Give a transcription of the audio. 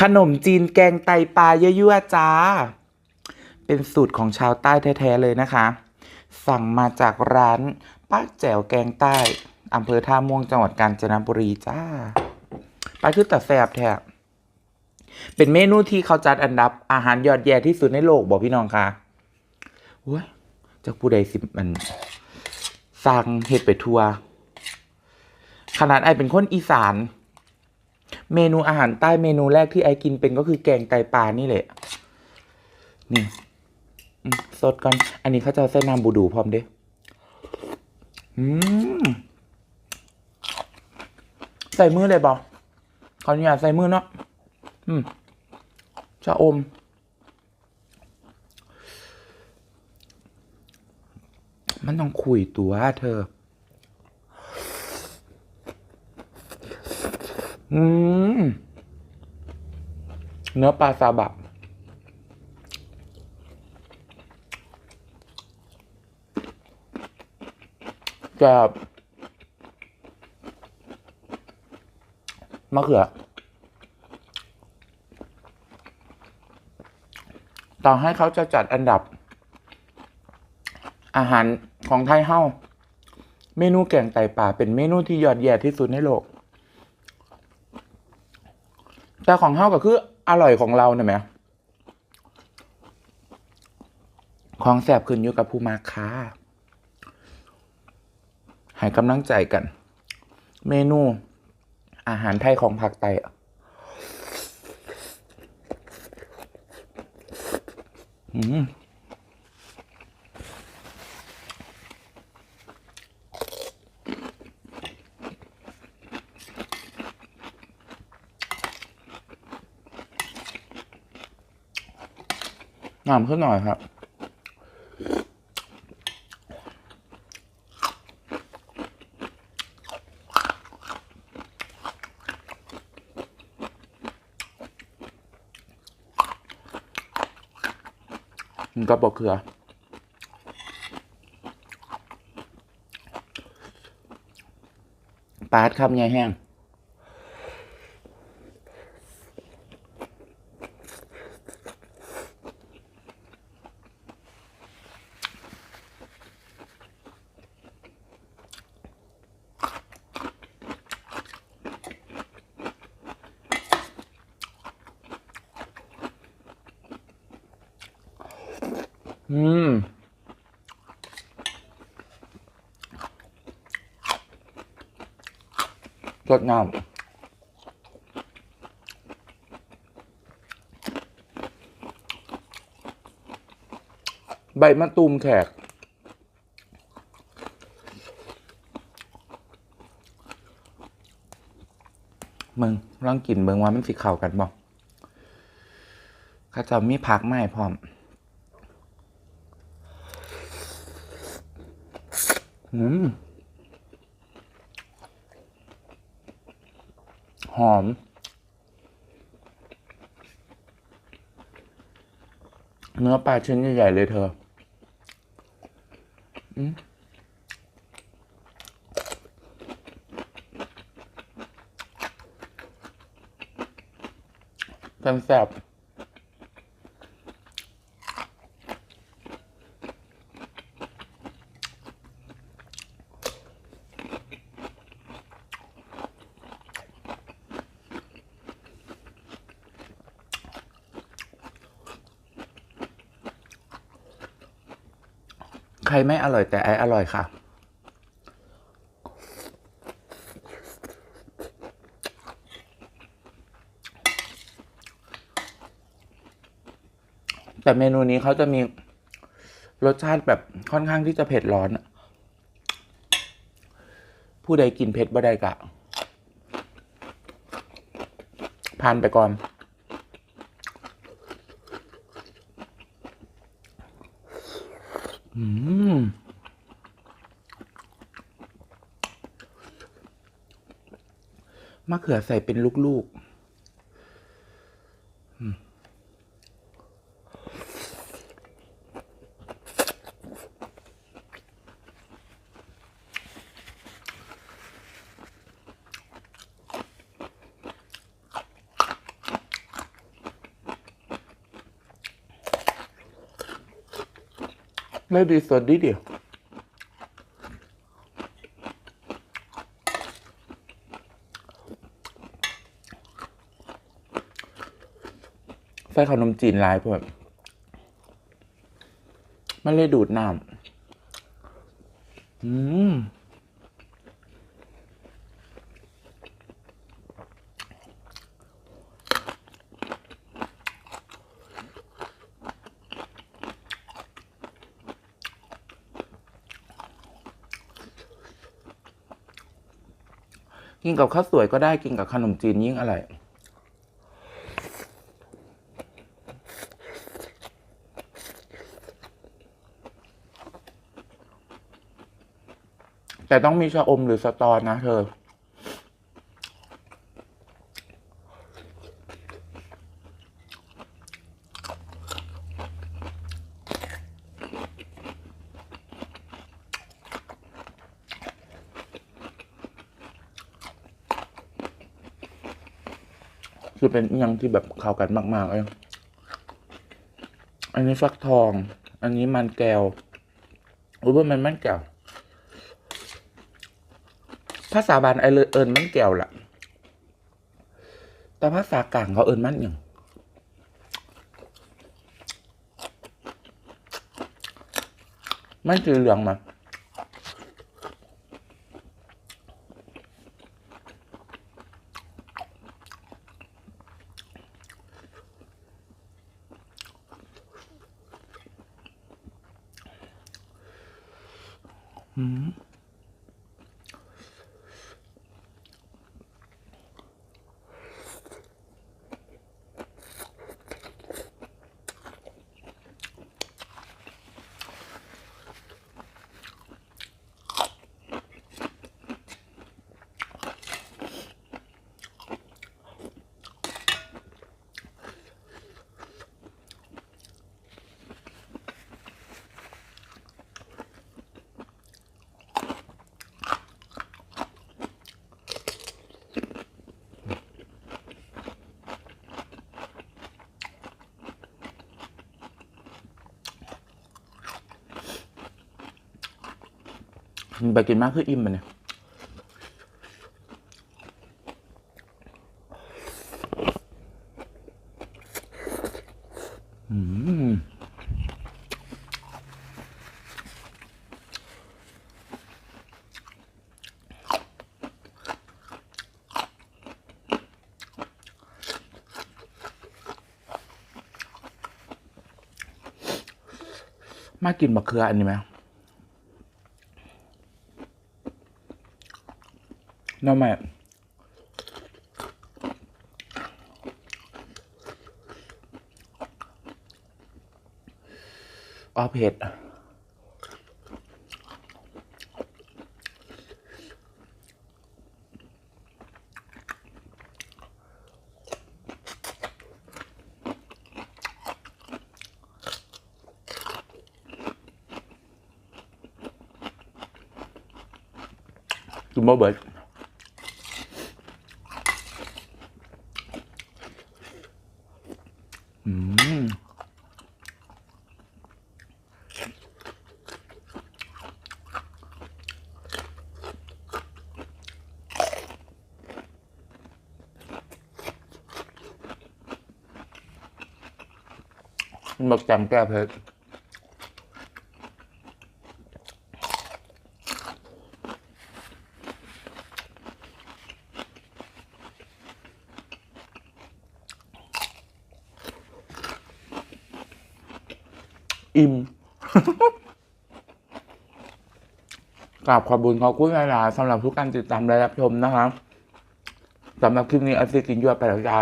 ขนมจีนแกงไตปลาเยั่วๆจ้า เป็นสูตรของชาวใต้แท้ๆเลยนะคะ สั่งมาจากร้านป้าแจ๋วแกงใต้อำเภอท่าม่วงจังหวัดกาญจนบุรีจ้าไปคือแต่แสบแทบเป็นเมนูที่เขาจัดอันดับอาหารยอดแย่ที่สุดในโลกบอกพี่น้องค่ะเว้ยจากผู้ใดสิมันสั่งเห็ดไปทัว ขนาดไอเป็นคนอีสาน เมนูอาหารใต้เมนูแรกที่ไอกินเป็นก็คือแกงไตปลานี่แหละ นี่สดก่อน อันนี้เขาจะใส่น้ำบูดูพร้อมเด้อืมใส่มือเลยบอเขาเนี่ยใส่มือเนาะอืมชะอม มันต้องคุยตัวเธอ อืม เนื้อปลาซาบะจะมะเขือต่อให้เขาจะจัดอันดับ อาหารของไทยเฮ้าเมนูแกงไตป่าเป็นเมนูที่ยอดเยี่ยมที่สุดในโลก แต่ของเฮาก็คืออร่อยของเราเนี่ยไหมของแสบขึ้นอยู่กับผู้มาค้าให้กำลังใจกัน เมนู อาหารไทยของภาคใต้อืม งามขึ้นหน่อยครับ มันก็บอกเขือปาดครับไงแห้ง อืมสดงามใบมะตูมแขก มึงลองกินเบิงว่ามันสิเข้ากันบ่ข้าจะมีผักไหมพร้อม อืม หอม เนื้อปลาชิ้นใหญ่ๆเลยเธออแซ่บ ใครไม่อร่อยแต่ไออร่อยค่ะ แต่เมนูนี้เขาจะมีรสชาติแบบค่อนข้างที่จะเผ็ดร้อน ผู้ใดกินเผ็ดบ่ได้กะผ่านไปก่อน เขือใส่เป็นลูกๆไม่ดีสดดีเดียว ส่ขนมจีนหลายเพื่อนมันเลยดูดน้ำอืมกินกับข้าวสวยก็ได้กินกับขนมจีนยิ่งอร่อย แต่ต้องมีชะอมหรือสตอนะเธอ คือเป็นยังที่แบบเข้ากันมาก ๆ เลยอันนี้ฟักทอง อันนี้มันแก้วอุ้ยว่ามันมันแก้ว ภาษาบานไอเลยเอิญมันแก้วล่ะแต่ภาษากลางเขาเอิญมันอย่างมันสีเหลืองมาอืม ไปกินมากคืออิ่มมันเนี่ยมมากินมะเขืออันนี้ไหม น้องแม่อ๋อเผ็ดกินบ่เบิด อืม มันบอกจำแก้เผ็ดอิ่มกราบขอบคุญขอบคุณหลายๆสำหรับทุกการติดตามและรับชมนะครับสำหรับคลิปนี้อาซิกินยวดไปแล้วจ้า